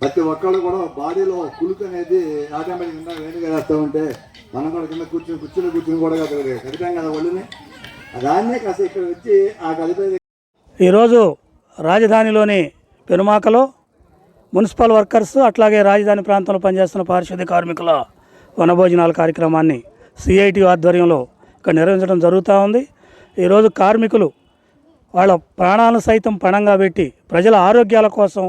ప్రతి ఒక్కళ్ళు కూడా బాడీలో కులుకు అనేది ఆటోమేటిక్ కింద వేడిగా వేస్తూ ఉంటే మనం కూడా కింద కూర్చుని కూర్చుని కూర్చుని కూడా కదలదు కదిపాం కదా ఒళ్ళుని. దాన్నే కాస్త ఇక్కడ వచ్చి ఆ కలిపేది ఈరోజు రాజధానిలోని పెనుమాకలో మున్సిపల్ వర్కర్స్ అట్లాగే రాజధాని ప్రాంతంలో పనిచేస్తున్న పారిశుద్ధ్య కార్మికుల వనభోజనాల కార్యక్రమాన్ని సిఐటి ఆధ్వర్యంలో ఇక్కడ నిర్వహించడం జరుగుతూ ఉంది. ఈరోజు కార్మికులు వాళ్ళ ప్రాణాలను సైతం పణంగా పెట్టి ప్రజల ఆరోగ్యాల కోసం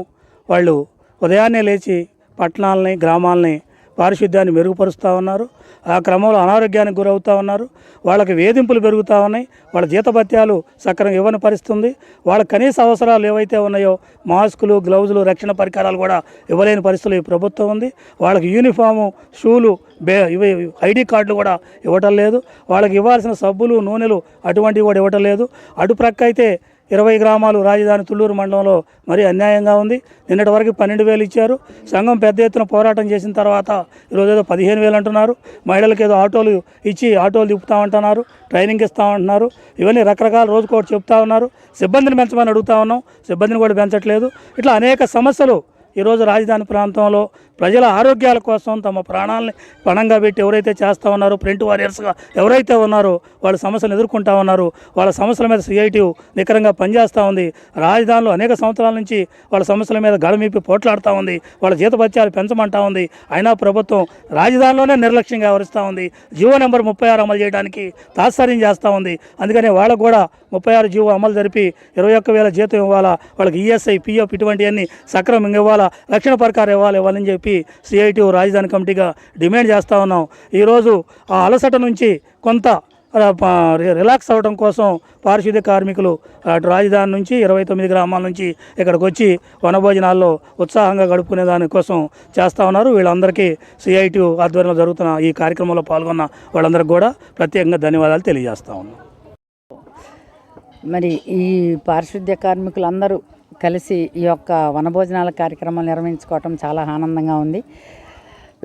వాళ్ళు ఉదయాన్నే లేచి పట్టణాలని గ్రామాలని పారిశుద్ధ్యాన్ని మెరుగుపరుస్తూ ఉన్నారు. ఆ క్రమంలో అనారోగ్యానికి గురవుతూ ఉన్నారు. వాళ్ళకి వేధింపులు పెరుగుతూ ఉన్నాయి. వాళ్ళ జీతభత్యాలు సక్రమంగా ఇవ్వని పరిస్థితుంది. వాళ్ళ కనీస అవసరాలు ఏవైతే ఉన్నాయో మాస్కులు గ్లౌజులు రక్షణ పరికరాలు కూడా ఇవ్వలేని పరిస్థితులు ఈ ప్రభుత్వం ఉంది. వాళ్ళకి యూనిఫాము షూలు బే ఇవి ఐడి కార్డులు కూడా ఇవ్వటం లేదు. వాళ్ళకి ఇవ్వాల్సిన సబ్బులు నూనెలు అటువంటివి కూడా ఇవ్వటం లేదు. అటు ప్రక్క అయితే ఇరవై గ్రామాలు రాజధాని తుళ్ళూరు మండలంలో మరీ అన్యాయంగా ఉంది. నిన్నటి వరకు పన్నెండు వేలు ఇచ్చారు. సంఘం పెద్ద ఎత్తున పోరాటం చేసిన తర్వాత ఈరోజు ఏదో పదిహేను వేలు అంటున్నారు. మహిళలకు ఏదో ఆటోలు ఇచ్చి ఆటోలు తిప్పుతామంటున్నారు. ట్రైనింగ్ ఇస్తామంటున్నారు. ఇవన్నీ రకరకాల రోజుకోటి చెప్తా ఉన్నారు. సిబ్బందిని పెంచమని అడుగుతా ఉన్నాం. సిబ్బందిని కూడా పెంచట్లేదు. ఇట్లా అనేక సమస్యలు ఈరోజు రాజధాని ప్రాంతంలో ప్రజల ఆరోగ్యాల కోసం తమ ప్రాణాలని పణంగా పెట్టి ఎవరైతే చేస్తూ ఉన్నారో ప్రింట్ వారియర్స్గా ఎవరైతే ఉన్నారో వాళ్ళ సమస్యలు ఎదుర్కొంటా ఉన్నారు వాళ్ళ సమస్యల మీద సిఐటి నికరంగా పనిచేస్తూ ఉంది. రాజధానిలో అనేక సంవత్సరాల నుంచి వాళ్ళ సమస్యల మీద గడమిప్పి పోట్లాడుతూ ఉంది వాళ్ళ జీతభత్యాలు పెంచమంటా ఉంది. అయినా ప్రభుత్వం రాజధానిలోనే నిర్లక్ష్యంగా వ్యవహరిస్తూ ఉంది. జీవో నెంబర్ ముప్పై ఆరు అమలు చేయడానికి తాత్సర్యం చేస్తూ ఉంది. అందుకని వాళ్ళకు కూడా ముప్పై ఆరు జీవో అమలు జరిపి ఇరవై ఒక్క వేల జీతం ఇవ్వాలా? వాళ్ళకి ఈఎస్ఐ పిఎఫ్ ఇటువంటివన్నీ సక్రమంగా ఇవ్వాలా? రక్షణ పరికారం ఇవ్వాలి ఇవ్వాలని చెప్పి సిఐటి రాజధాని కమిటీగా డిమాండ్ చేస్తూ ఉన్నాం. ఈరోజు ఆ అలసట నుంచి కొంత రిలాక్స్ అవ్వడం కోసం పారిశుద్ధ్య కార్మికులు అటు రాజధాని నుంచి ఇరవై తొమ్మిది గ్రామాల నుంచి ఇక్కడికి వచ్చి వనభోజనాల్లో ఉత్సాహంగా గడుపుకునే దానికోసం చేస్తూ ఉన్నారు. వీళ్ళందరికీ సిఐటి ఆధ్వర్యంలో జరుగుతున్న ఈ కార్యక్రమంలో పాల్గొన్న వాళ్ళందరికీ కూడా ప్రత్యేకంగా ధన్యవాదాలు తెలియజేస్తూ ఉన్నాం. మరి ఈ పారిశుద్ధ్య కార్మికులందరూ కలిసి ఈ యొక్క వనభోజనాల కార్యక్రమం నిర్వహించుకోవటం చాలా ఆనందంగా ఉంది.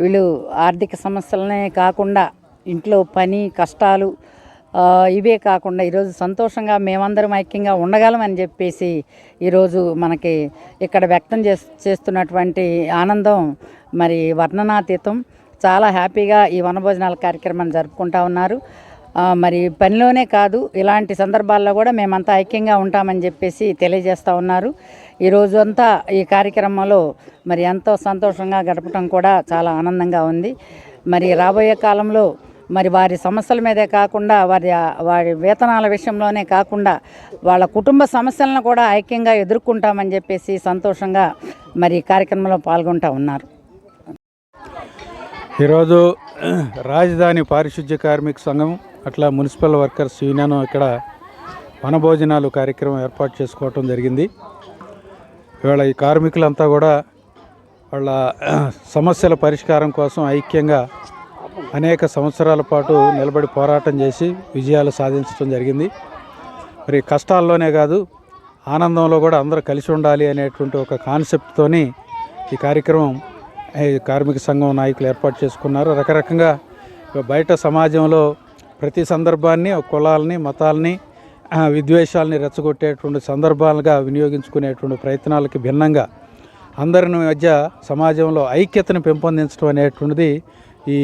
వీళ్ళు ఆర్థిక సమస్యలనే కాకుండా ఇంట్లో పని కష్టాలు ఇవే కాకుండా ఈరోజు సంతోషంగా మేమందరం ఐక్యంగా ఉండగలమని చెప్పేసి ఈరోజు మనకి ఇక్కడ వ్యక్తం చే చేస్తున్నటువంటి ఆనందం మరి వర్ణనాతీతం. చాలా హ్యాపీగా ఈ వనభోజనాల కార్యక్రమాన్ని జరుపుకుంటా ఉన్నారు. మరి పనిలోనే కాదు ఇలాంటి సందర్భాల్లో కూడా మేమంతా ఐక్యంగా ఉంటామని చెప్పేసి తెలియజేస్తూ ఉన్నారు. ఈరోజు అంతా ఈ కార్యక్రమంలో మరి ఎంతో సంతోషంగా గడపడం కూడా చాలా ఆనందంగా ఉంది. మరి రాబోయే కాలంలో మరి వారి సమస్యల మీదే కాకుండా వారి వారి వేతనాల విషయంలోనే కాకుండా వాళ్ళ కుటుంబ సమస్యలను కూడా ఐక్యంగా ఎదుర్కొంటామని చెప్పేసి సంతోషంగా మరి కార్యక్రమంలో పాల్గొంటా ఉన్నారు. ఈరోజు రాజధాని పారిశుద్ధ్య కార్మిక సంఘం అట్లా మున్సిపల్ వర్కర్స్ యూనియన్ ఇక్కడ వనభోజనాలు కార్యక్రమం ఏర్పాటు చేసుకోవటం జరిగింది. ఇవాళ ఈ కార్మికులంతా కూడా వాళ్ళ సమస్యల పరిష్కారం కోసం ఐక్యంగా అనేక సంవత్సరాల పాటు నిలబడి పోరాటం చేసి విజయాలు సాధించడం జరిగింది. మరి కష్టాల్లోనే కాదు ఆనందంలో కూడా అందరూ కలిసి ఉండాలి అనేటువంటి ఒక కాన్సెప్ట్తోని ఈ కార్యక్రమం కార్మిక సంఘం నాయకులు ఏర్పాటు చేసుకున్నారు. రకరకంగా బయట సమాజంలో ప్రతి సందర్భాన్ని కులాలని మతాలని విద్వేషాలని రెచ్చగొట్టేటువంటి సందర్భాలుగా వినియోగించుకునేటువంటి ప్రయత్నాలకి భిన్నంగా అందరి మధ్య సమాజంలో ఐక్యతను పెంపొందించడం అనేటువంటిది ఈ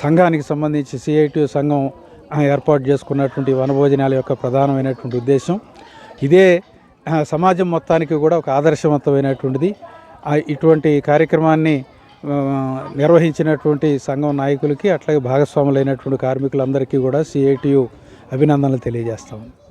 సంఘానికి సంబంధించి సిఐటి సంఘం ఏర్పాటు చేసుకున్నటువంటి వనభోజనాల యొక్క ప్రధానమైనటువంటి ఉద్దేశం. ఇదే సమాజం మొత్తానికి కూడా ఒక ఆదర్శవంతమైనటువంటిది. ఇటువంటి కార్యక్రమాన్ని నిర్వహించినటువంటి సంఘం నాయకులకి అట్లాగే భాగస్వాములైనటువంటి కార్మికులందరికీ కూడా సిఐటియు అభినందనలు తెలియజేస్తాము